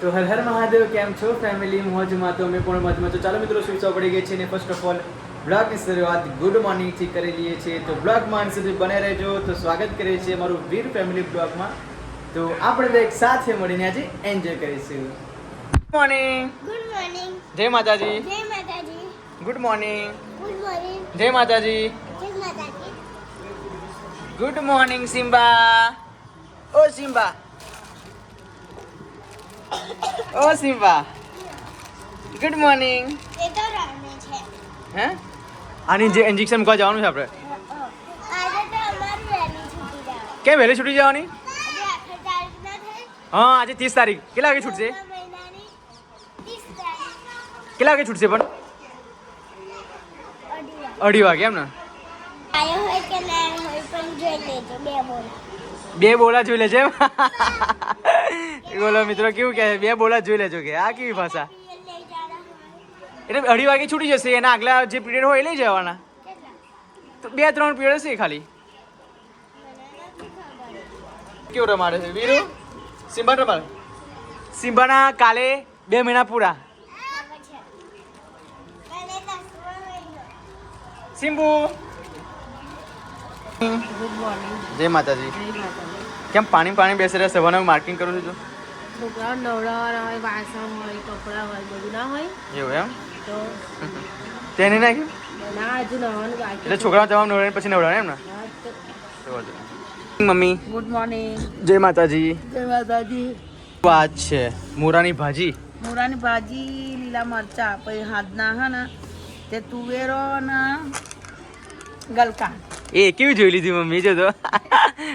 તો હર હર મહાદેવ કેમ છો? ફેમિલી મોજમાં તો અમે પણ મોજમાં તો ચાલો મિત્રો સ્વીચો પડી ગઈ છે ને? ફર્સ્ટ ઓફ ઓલ બ્લોગની શરૂઆત ગુડ મોર્નિંગથી કરી લઈએ છીએ. તો બ્લોગમાં અંત સુધી બને રહેજો. તો સ્વાગત કરીએ છીએ અમારું વીર ફેમિલી બ્લોગમાં તો આપણે બે એક સાથે મળીને આજે એન્જોય કરીશું. ગુડ મોર્નિંગ ગુડ મોર્નિંગ જય માતાજી. જય માતાજી. ગુડ મોર્નિંગ ગુડ મોર્નિંગ જય માતાજી. જય માતાજી. Good morning Simba oh Simba oh Simba good morning એ તો રામે છે. હે? આની જે ઇન્જેક્શન મૂકવા જવાનું છે આપણે. આજે તો અમારી વહેલી છૂટી જાય કેમ વહેલી છૂટી જવાની? હા આજે ત્રીસ તારીખ. કેટલા વાગે છૂટશે? કેટલા વાગે છૂટશે પણ? અઢી વાગે. એમ ને? કે બે બે બોલા જોઈ લેજે. એમ? બોલો મિત્રો કેવું કહે બે બોલા જોઈ લેજો કે આ કેવી ભાષા? એટલે અઢી વાગે છૂટી જશે એના આગલા જે પીરિયડ હોય એ લઈ જવાના? તો બે ત્રણ પીરિયડ હશે ખાલી? કેવું રમાડે છે? વીરુ? સિમ્બા રમાડે? સિમ્બાના કાલે બે મહિના પૂરા. સિમ્બુ જય માતાજી. કેમ પાણી પાણી બેસી રહ્યા? સવારના માર્કિંગ કરું છું છોકરાઓ નવડાવવાના હોય વાસણ હોય કપડાં હોય બધું ના હોય એવું એમ? તો તેને નાખ્યું? ના હજુ નવાનું બાકી એટલે છોકરા તમામ નવડાવીને પછી નવડાવે એમ ને. મમ્મી. ગુડ મોર્નિંગ જય માતાજી. જય માતાજી. વાત છે. મોરાની ભાજી. મોરાની ભાજી લીલા મરચા પછી હાથના હા ને તે તુવેરો ને ગલકા. એ કેવી જોઈ લીધી મમ્મી? જો તો.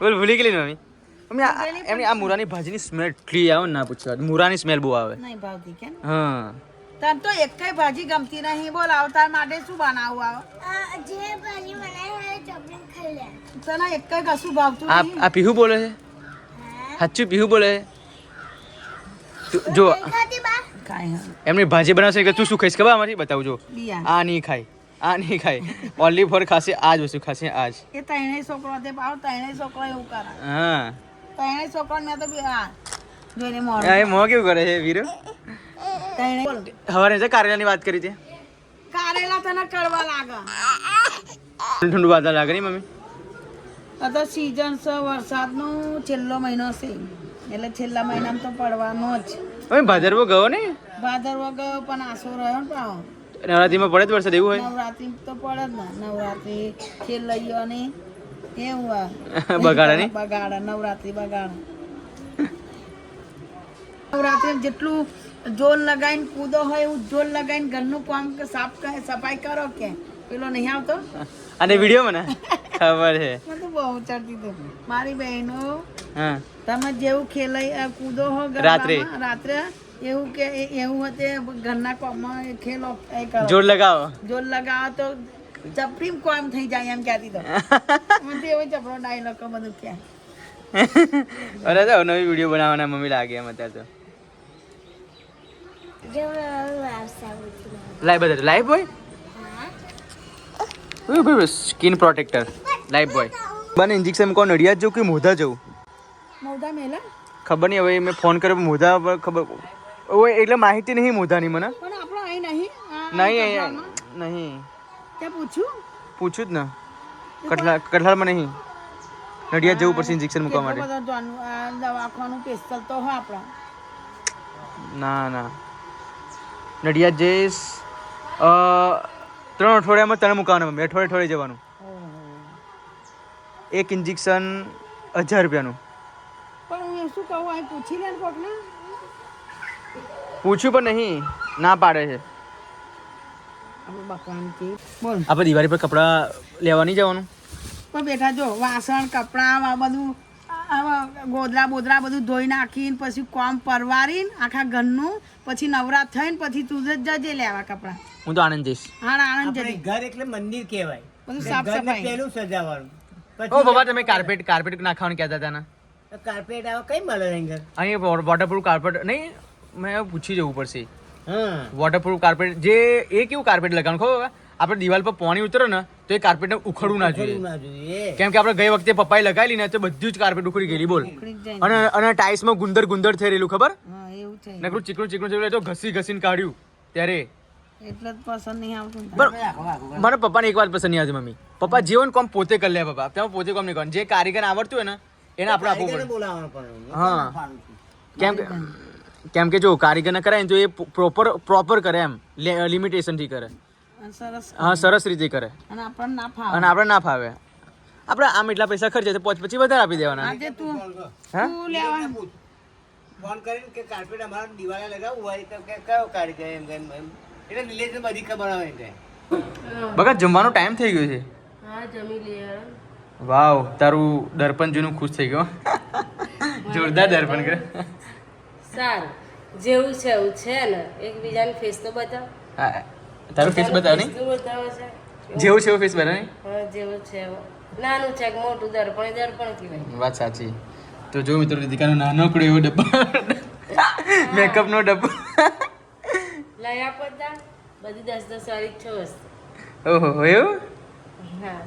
બોલ ભૂલી ગયેલી મમ્મી? મમ્મી આ- એમની આ મૂરાની ભાજીની સ્મેલ એટલી આવે ને ના પૂછવા મૂરાની સ્મેલ બહુ આવે. નહીં ભાવતી કેમ હા. તને તો એકેય ભાજી ગમતી નહીં. બોલ આવતાર માટે શું બનાવવું આવો? આ જે ભાજી બનાવી હોય ચોપડી ખાઈ લે. તને એકેય કશું ભાવતું આ નહીં. આ પીહુ બોલે છે? હા. સાચું પીહુ બોલે છે? તું- જો ખાતી બા? કાંઈ હા. એમની ભાજી બનાવશે કે તું શું ખાઈશ? ખબર આમાંથી? બતાવું જો. બિયા. આ નહીં ખાય. આ નહીં ખાય. ઓનલી ફોર ખાશે આ જ વસ્તુ ખાશે આ જ. એ ત્રણેય છોકરો તે ભાવ ત્રણેય છોકરો એવું કરે હા. ત્રણેય છોકરો મેં તો બી- હા જોઈને મોડું. એ મો કેવું કરે છે વીરો? બોલ. હવારે છે કારેલાની વાત કરી છે. કારેલા તને કડવા લાગે. ઠંડુ ઠંડુ લાગે નહીં મમ્મી? આ તો સિઝન છે વરસાદનો છેલ્લો મહિનો છે. એટલે છેલ્લા મહિનામાં તો પડવાનો જ. હવે ભાદરવો ગયો ને ભાદરવો ગયો પણ આસો રહ્યો ને પાછો નવરાત્રીમાં પડે જ વરસાદ એવું હોય? નવરાત્રી તો પડે જ ને. નવરાત્રી એવું આ બગાડે નહીં? બગાડે નવરાત્રી બગાડે. નવરાત્રી જેટલું જોર લગાવીને કૂદો હોય એવું જોર લગાવીને ઘરનું કામ કે સાફ કરે સફાઈ કરો કે પેલો નહીં આવતો? અને વીડિયો મને ખબર છે. મેં તો બહુ ચડતી હતું. મારી બહેનો હા. તમે જેવું ખેલાઈ કૂદો હો રાત્રે. રાત્રે એવું કે એવું હતે ઘરના કામમાં ખેલો જોર લગાવો. જોર લગાવો તો ચપડીમ કોમ થઈ જાય એમ કહેતી તો. મને તો એવો ચપરો ડાયલોગ બધું કે. અરે તો નવી વીડિયો બનાવવાના મમ્મી લાગે એમ અત્યારે તો. લાઈવ બધા લાઈવ બોય હા. સ્કિન પ્રોટેક્ટર લાઈવ બોય બને ઇન્જેક્શન કોણ નડિયાદ જવું કે મોઢા જવું? મોઢા મેલા? ખબર નહીં હવે મેં ફોન કર્યો મોઢા પર ખબર. ઓય એટલે માહિતી નહીં મોઢાની મને? પણ આપણો અહીં નહીં નહીં અહીં અહીંયા નહીં. ત્યાં પૂછ્યું? પૂછ્યું જ ને. કઠલા કઠલાલમાં નહીં. નડિયાદ જવું પડશે ઇન્જેક્શન મૂકવા માટે. દવાખાનું પેસ્ટલ તો હોય આપણા. ના ના. નડિયાદ જઈશ ત્રણ અઠવાડિયામાં ત્રણ મૂકવાનું મમ્મી અઠવાડિયે અઠવાડિયે જવાનું. એક ઇન્જેક્શન હજાર રૂપિયાનું. પણ હું શું કહું અહીં પૂછી લે કોકને? પૂછ્યું પણ નહીં. ના પાડે છે. આપણે બકરાનથી બોલ. આપણે દિવાળી પર કપડાં લેવા નહીં જવાનું? પણ બેઠા જો વાસણ કપડાં આ બધું ગોદરા બોદરા બધું ધોઈ નાખીને પછી કોમ પરવારીને આખા ઘરનું પછી નવરાત થઈને પછી તું જ જજે લેવા કપડાં. હું તો આનંદ જઈશ. હા આનંદ જજે. ઘર એટલે મંદિર કહેવાય. બધું સાફ સફાઈ. પહેલું સજાવવાનું. ઓ બાબા તમે કાર્પેટ કાર્પેટ નાખવાનું કહેતા હતા ના? કાર્પેટ આવે કઈ મળે અહીં વોટરપ્રૂફ કાર્પેટ નહીં? મેં પૂછી જવું પડશે. વોટરપ્રૂફ કાર્પેટ જે એ કેવું કાર્પેટ લગાવવાનું ખબર આપણે દિવાલ પર પાણી ઉતરે ને તો એ કાર્પેટ ને ના ઉખડવું ના જોઈએ કેમ કે આપણે ગઈ વખતે પપ્પાએ લગાવેલી ને તો બધું જ કાર્પેટ ઉખડી ગયેલી બોલ. અને અને અને ટાઇલ્સમાં ગુંદર ગુંદર થઈ રહેલું ખબર? હા એવું છે નકરું ચીકણું ચીકણું થઈ તો ઘસી ઘસીને કાઢ્યું ત્યારે. એટલે જ પસંદ નહીં આવતું ને. પણ મારા પપ્પાને એક વાત પસંદ નહીં આવતી મમ્મી. પપ્પા જીવન કોમ પોતે કરી લે પપ્પા તેમાં પોતે કોમ નહીં કરવાનું. જે કારીગર આવડતું હોય ને એને આપણે આપવું પડે. હા. કેમ કે કેમ કે જો કારીગરને કરાય ને તો એ પ્રોપર પ્રોપર કરે એમ. લિમિટેશનથી કરે. હા સરસ રીતે કરે. અને આપણને ના ફાવે. અને આપણે ના ફાવે. આપણે આમ એટલા પૈસા ખર્ચે તો પોચ પછી વધારે આપી દેવાના. આજે તું હા? તું લેવા. ફોન કરીને કે કાર્પેટ અમારા દિવાલે લગાવવું હોય તો કે કયો કારીગર એમ એટલે નિલેશને બધી ખબર હોય કે. બગા જમવાનો ટાઈમ થઈ ગયો છે. હા જમી લઈએ. વાવ તારું દર્પણ જોઈને ખુશ થઈ ગયો. જોરદાર દર્પણ કરે. સારું. જેવું છે એવું છે ને. એકબીજાને ફેસ તો બતાવ. હા, તારું ફેસ બતાવ નહીં બતાવો છે. જેવું છે એવું ફેસ બતાવ નહીં હા જેવું છે એવું. નાનું છે કે મોટું દર્પણ દર્પણ કહેવાય. વાત સાચી. તો જો મિત્રો રીતિકાનો નાનકડો એવો ડબ્બો. મેકઅપનો ડબ્બો. લઈ આપો બધી. દસ દસ વાળી છ વસ્તુ. ઓહો એવું? હા.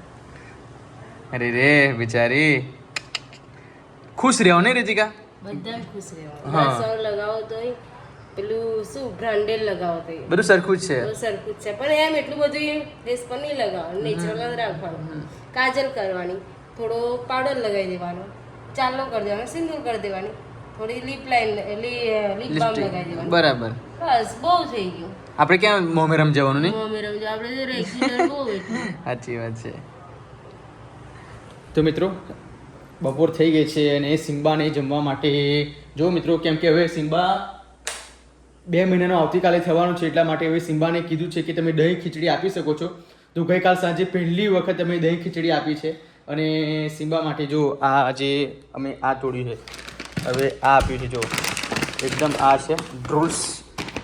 અરે રે બિચારી. ખુશ રહ્યો ને રીતિકા? બધાને ખુશ રહેવા સૌ લગાવો તોય પેલું શું બ્રાન્ડેડ લગાવો તોય. બધું સરખું છે. બહુ સરખું છે. પણ એમ એટલું બધું ફેસ પર નહીં લગાવવાનું નેચરલ જ રાખવાનું. કાજલ કરવાની થોડો પાવડર લગાવી દેવાનો ચાલો કરી દેવાનો સિંદૂર કરી દેવાની થોડી લીપ લાઈન લીપ બામ લગાવી દેવાનું. બરાબર. બસ બહુ થઈ ગયું. આપણે ક્યાં મોમેરમ જવાનું નહીં? મોમેરમ જો આપણે રેગ્યુલર બહુ સાચી વાત છે. તો મિત્રો બપોર થઈ ગઈ છે અને એ સિમ્બાને જમવા માટે. જો મિત્રો, કેમ કે હવે સિમ્બા બે મહિનાનો આવતીકાલે થવાનું છે, એટલા માટે હવે સિમ્બાને કીધું છે કે તમે દહીં ખીચડી આપી શકો છો. તો ગઈકાલ સાંજે પહેલી વખત અમે દહીં ખીચડી આપી છે અને સિમ્બા માટે જો આ જે અમે આ તોડ્યું છે, હવે આ આપ્યું છે, જો. એકદમ આ છે ડ્રુલ્સ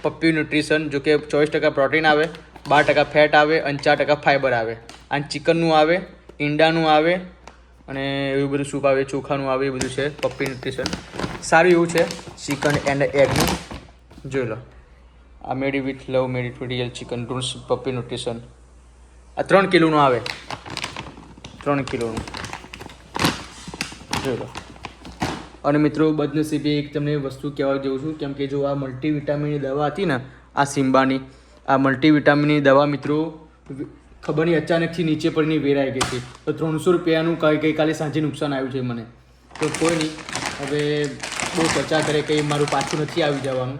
પપ્પી ન્યુટ્રિશન, જો કે ચોવીસ ટકા પ્રોટીન આવે, બાર ટકા ફેટ આવે અને ચાર ટકા ફાઈબર આવે. અને ચિકનનું આવે, ઈંડાનું આવે અને એવું બધું સૂપ આવે, ચોખાનું આવે, એ બધું છે, પપ્પી ન્યુટ્રિશન સારું એવું છે ચિકન એન્ડ એગનું જોઈ લો. આ Maddy with love Maddy to real chicken Drools puppy nutrition આ ત્રણ કિલોનું આવે. ત્રણ કિલોનું. જોઈ લો. અને મિત્રો, બદનસીબે એક તમને વસ્તુ કહેવા જઉં છું, કેમ કે જો આ મલ્ટીવિટામિનની દવા હતી ને, આ સિમ્બાની આ મલ્ટીવિટામિનની દવા મિત્રો ખબર નહીં, અચાનકથી નીચે પડીને વેરાઈ ગઈ હતી. તો ત્રણસો રૂપિયાનું કઈ ગઈકાલે સાંજે નુકસાન આવ્યું છે મને. તો કોઈ નહીં, હવે બહુ ચર્ચા કરે કે મારું પાછું નથી આવી જવાનું.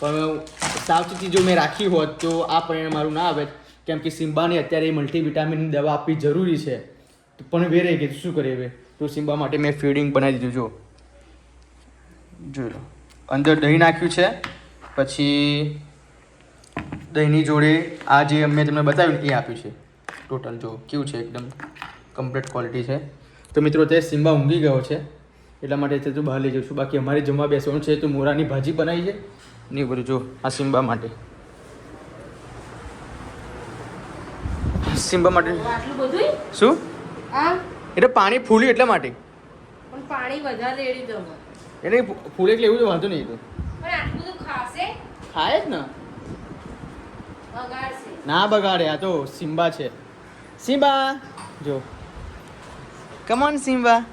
પણ સાવચેતી જો મેં રાખી હોત, તો આ પરિણામ મારું ના આવે. કેમ કે સિમ્બાને અત્યારે મલ્ટીવિટામિનની દવા આપવી જરૂરી છે. પણ વેરાઈ ગઈ શું કરીએ હવે? તો સિમ્બા માટે મેં ફીડિંગ બનાવી દીધું જો જોઈ અંદર દહીં નાખ્યું છે, પછી દહીંની જોડે આ જે મેં તમને બતાવ્યું એ આપ્યું છે. ટોટલ જો કેવું છે એકદમ કમ્પ્લીટ ક્વોલિટી છે. તો મિત્રો તે સિમ્બા ઊંઘી ગયો છે. એટલા માટે તે તો બહાર લઈ જઈશું. બાકી અમારે જમવા બેસવાનું છે તો મોરાની ભાજી બનાવી છે. ને બધું જો આ સિમ્બા માટે. સિમ્બા માટે શું? એટલે પાણી ફૂલ્યું એટલા માટે. પણ પાણી વધારે રેડી દો એટલે ફૂલે એટલે એવું વાંધો નહીં તો. પણ આટલું બધું ખાશે? ખાય જ ને. ના બગાડે, આ તો સિમ્બા છે. સિમ્બા, જો. Come on Simba.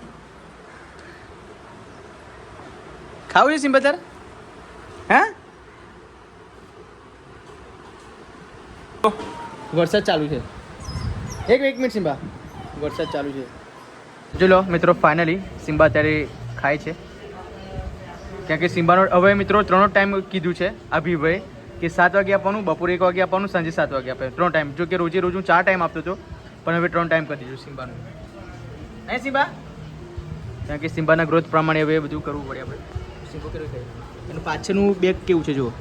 ખાવું છે સિમ્બા તાર? હા? વરસાદ ચાલુ છે. એક એક મિનિટ સિમ્બા. વરસાદ ચાલુ છે. જો લો, મિત્રો ફાઇનલી સિમ્બા અત્યારે ખાય છે. કારણ કે સિમ્બાનો, હવે મિત્રો, ત્રણ ટાઈમ કીધું છે અભિભાઈ ભીભાઈ કે સાત વાગે આપવાનું બપોરે એક વાગે આપવાનું સાંજે સાત વાગે આપે. ત્રણ ટાઈમ જો કે રોજે રોજ હું ચાર ટાઈમ આપતો હતો પણ હવે ત્રણ ટાઈમ કરી દીધું સિમ્બાનું. હે સિમ્બા? કારણ કે સિમ્બાના ગ્રોથ પ્રમાણે હવે બધું કરવું પડે આપણે. સિમ્બો કેવું થાય એનું પાછળનું બેગ કેવું છે જુઓ.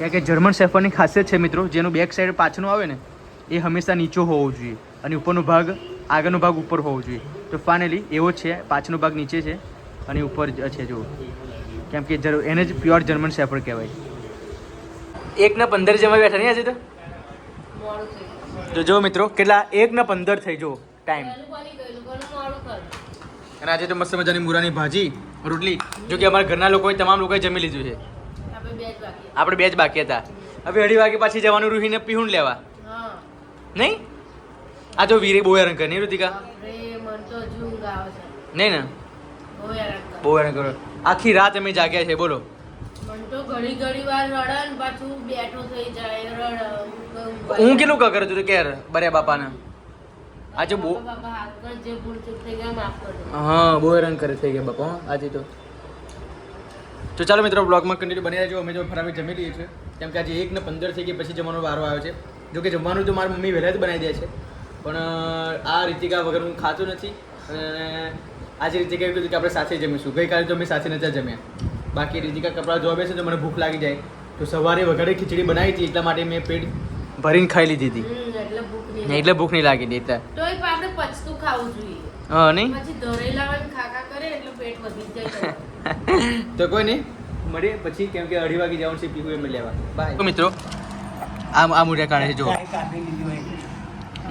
કારણ કે જર્મન શેફરની ખાસિયત છે મિત્રો જેનું બેક સાઈડ પાછળનું આવે ને એ હંમેશા નીચો હોવો જોઈએ. અને ઉપરનો ભાગ આગળનો ભાગ ઉપર હોવો જોઈએ. તો ફાઇનલી એવો છે પાછળનો ભાગ નીચે છે. અને ઉપર જ છે જો કેમ કે જરૂર એને જ પ્યોર જર્મન શેફર્ડ કહેવાય. એક ના પંદર જમા બેઠા નહીં આજે તો? તો જો મિત્રો કેટલા એક ના પંદર થઈ જો ટાઈમ અને આજે તો મસ્ત મજાની મૂરાની ભાજી રોટલી જો કે અમારા ઘરના લોકોએ તમામ લોકોએ જમી લીધું છે. આપણે બે જ બાકી હતા. હવે અઢી વાગે પાછી જવાનું રૂહીને પીહું લેવા. નહીં? આ જો વીરે બહુ હેરાન કરે નહીં ઋતિકા નહીં ને? બહુ હેરાન કરે. આખી રાત અમે જાગ્યા છે બોલો. હું કેટલું કર છું કે બરે બાપાને? આજે બહુ હા બહુ હેરાન કરે થઈ ગયા બાપા હો, આજે તો. તો ચાલો મિત્રો બ્લોગમાં કન્ટિન્યુ બની રહેજો. અમે જો ફરાવી જમી લઈએ છીએ. કેમ કે આજે એક ને પંદર થઈ ગઈ પછી જમવાનો વારો આવ્યો છે. જો કે જમવાનું તો મારી મમ્મી વહેલા જ બનાવી દે છે. પણ આ રીતિકા વગર હું ખાતો નથી. અને આજે રીતિકા એવું કીધું કે આપણે સાથે જમીશું. ગઈકાલે તો અમે સાથે નતા જમ્યા. બાકી રીતિકા કપડાં જોવા બેસે તો મને ભૂખ લાગી જાય. તો સવારે વઘારે ખીચડી બનાવી હતી એટલા માટે મેં પેટ ભરીને ખાઈ લીધી હતી. એટલે ભૂખ નહીં એટલે ભૂખ નહીં લાગી હતી એટલે તો આપણે પચતું ખાવું જોઈએ. હા નહીં? પછી ધરેલા હોય ખાખા કરે એટલે પેટ વધી જાય તો કોઈ નહીં. મળીએ પછી કેમ કે અઢી વાગે જવાનું છે પીવું એમ લેવા. બાય મિત્રો આ આ મૂર્યા કાઢે છે જો.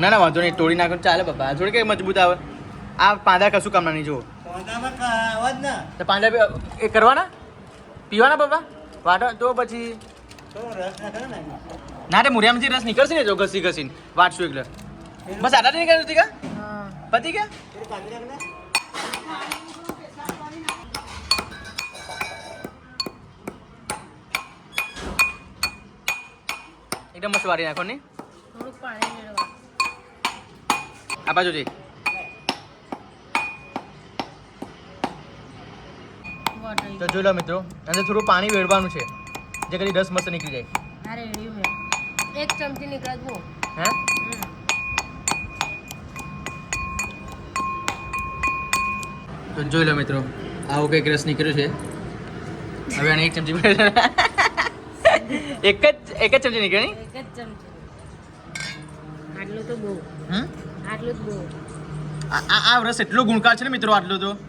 ના ના વાંધો નહીં તોડી નાખો ચાલે બાપા જોડે થોડી કઈ મજબૂત આવે? આ પાંદા કશું કામના નહીં જુઓ. ને. તો પાંદા એ કરવાના? પીવાના બાબા? વાટો તો પછી? તો રસ નાખે ને ના રે મુરિયામાંથી રસ નીકળશે ને જો ઘસી ઘસીને વાટશું એટલે બસ આટા નહીં નીકળ્યું હતી કા પતી ગયા? ને એકદમ મસ્ત વારી નાખો મેળવા. આ બાજુ જઈ. તો જોઈ લો મિત્રો અંદર થોડું પાણી વેડવાનું છે. જે કરી રસ મસ્ત નીકળી જાય. અરે રેડી હે એક ચમચી નીકળે બહુ હે? તો જોઈ લો મિત્રો આવું કંઈક રસ નીકળ્યો છે. હવે આને એક ચમચી એક જ એક જ ચમચી નીકળી એક જ ચમચી. આટલું તો બહુ. હમ? આટલું જ બહુ. આ આ- આ રસ એટલો ગુણકાર છે ને મિત્રો આટલો તો.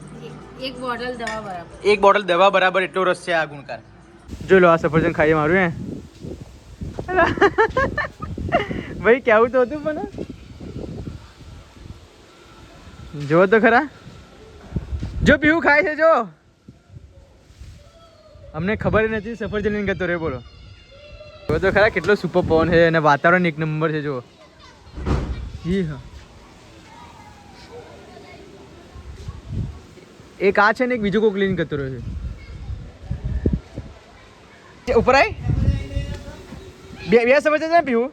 એક બોટલ દવા બરાબર. એક બોટલ દવા બરાબર એટલો રસ છે આ ગુણકાર. જોઈ લો, આ સફરજન ખાઈએ મારું, હે? ભાઈ કેવું તો હતું પણ જો તો ખરા. જો, પીવું ખાય છે, જો. અમને ખબર નથી સફરજન લઈને ગતો રે બોલો. જો તો ખરા, કેટલો સુપર પવન છે અને વાતાવરણ એક નંબર છે જો જી હા એક આ છે ને એક બીજો કોઈ ક્લીન કરતો રહ્યો છે. ઉપર આય. બે બે સમજ ને પીવું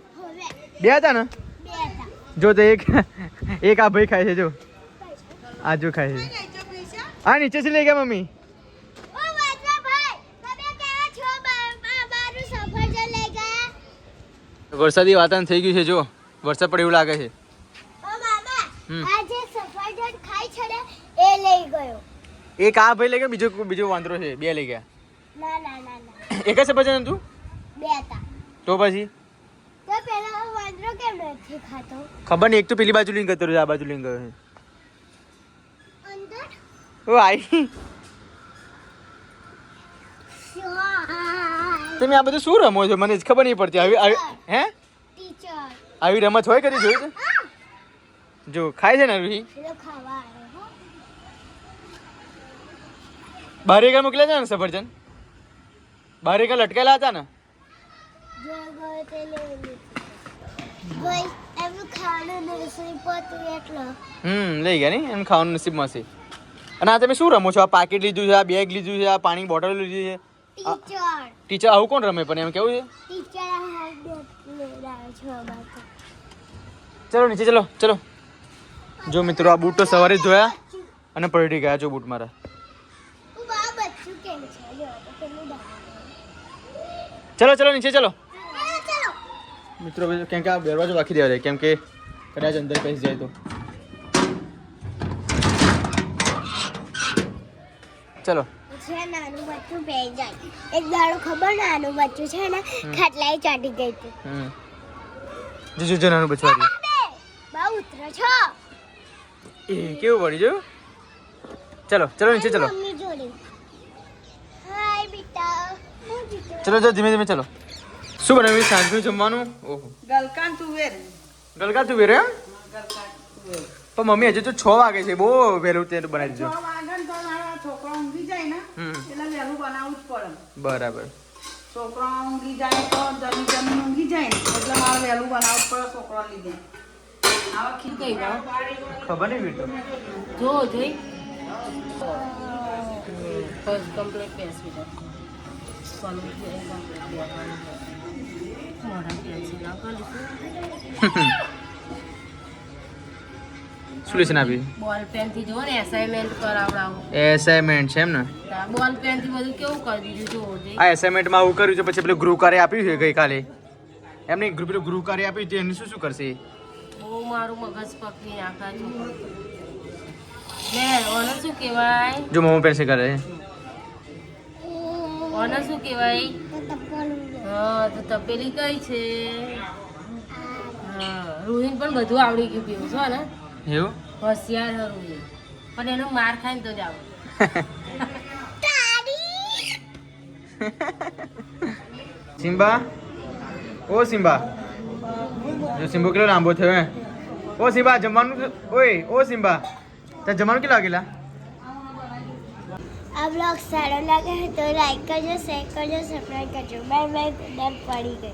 બે હતા ને? જો તો એક એક આ ભાઈ ખાય છે જો. આ જો ખાય છે. આ નીચે થી લઈ ગયા મમ્મી. વરસાદી વાતાવરણ થઈ ગયું છે જો. વરસાદ પડે એવું લાગે છે. આજે હમ. સફરજન ખાઈ છે એ લઈ ગયો. એક આ ભાઈ લઈ ગયા બીજો બીજો વાંદરો છે બે લઈ ગયા ના ના ના ના એક જ સફરજન હતું બે હતા તો પછી તો પેલા વાંદરો કેમ નથી ખાતો ખબર નહીં એક તો પેલી બાજુ લઈને ગતો રહ્યો આ બાજુ લઈને ગયો છે અંદર ઓ આઈ તમે આ બધું શું રમો છો મને જ ખબર નહીં પડતી આવી આવી હે ટીચર આવી રમત હોય કદી જોયું છે જો ખાય છે ને રૂહી પેલો ખાવા આવ્યો હો બાર એકા મોકલ્યા છે ને સફરજન? બારેકા લટકેલા હતા ને? હમ લઈ ગયા નહીં? એમ ખાવાનું નસીબમાં છે. અને આ તમે શું રમો છો? આ પાકીટ લીધું છે આ બેગ લીધું છે આ પાણી બોટલ લીધી છે. ટીચર આવું કોણ રમે પણ એમ કેવું છે? ચલો નીચે ચલો ચલો. જો મિત્રો આ બૂટ તો સવારે જ ધોયા અને પલટી ગયા જો બૂટ મારા હું બા બચ્ચું કેમ છે જો તો પેલું ડાળ ચલો ચલો નીચે ચલો. મિત્રો કેમ કે આ દરવાજો રાખી દેવા કેમ કે કદાચ અંદર પેસી જાય તો. ચલો. છે નાનું બચ્ચું બે જાય. એક દાડો ખબર નાનું બચ્ચું છે ને ખાટલાએ ચાટી ગઈ હતી. જો જો જો નાનું બચવાડી બા. ઉતરો છો. એ કેવું પડી જો ચલો ચલો નીચે ચલો મમ્મી જોડે હાય બેટા હું જીતો ચલો ચલો ધીમે ધીમે ચલો. શું બનાવ્યું? સાંજનું જમવાનું? ઓહો. ગલકાન તુવેર ગલકા તું વેર એમ? પણ મમ્મી હજુ તો છ વાગે છે. બહુ વહેલું તે બનાવી છ દીધું વાગે ને તો મારો છોકરો ઊંઘી જાય ને એટલે વહેલું બનાવવું જ પડે. બરાબર. છોકરા ઊંઘી જાય તો જમી જમી ઊંઘી જાય ને એટલે મારે વહેલું બનાવવું પડે છોકરા લીધે. ખબર નહીં વીર જો જોઈ. ફર્સ્ટ કમ્પ્લીટ બેસી જાય શું લેશન બોલ પેનથી જો ને એસાઇનમેન્ટ કરાવડાવો. એસાઇનમેન્ટ છે એમ ને? બોલ પેનથી બધું કેવું કરી દીધું જો. આ આ એસાઇનમેન્ટમાં આવું કર્યું છે પછી પેલું ગૃહ કાર્ય આપ્યું છે ગઈકાલે. એમને ગ્રુપ પેલું ગૃહ કાર્ય આપ્યું છે એનું શું શું કરશે? બહુ મારું મગજ પકડી નાખા છો. ને ઓને શું કહેવાય? જો મમ્મી પેસે કરે ઓને શું કહેવાય? તો હા તો તપેલી કઈ છે? હા. રોહિન પણ બધું આવડી ગયું પીવું છો ને. એવું? હોશિયાર હે રોહિન. પણ એનો માર ખાઈને તો જ આવું. સિમ્બા? ઓ સિમ્બા. જો સિમ્બો કેટલો લાંબો થયો હે. ઓ સિમ્બા જમવાનું ઓય ઓ સિમ્બા. ત્યાં જમવાનું કેટલા વાગેલા આ બ્લોગ સારો લાગે તો લાઈક કરજો શેર કરજો સબસ્ક્રાઈબ કરજો. બાય બાય પડી ગઈ.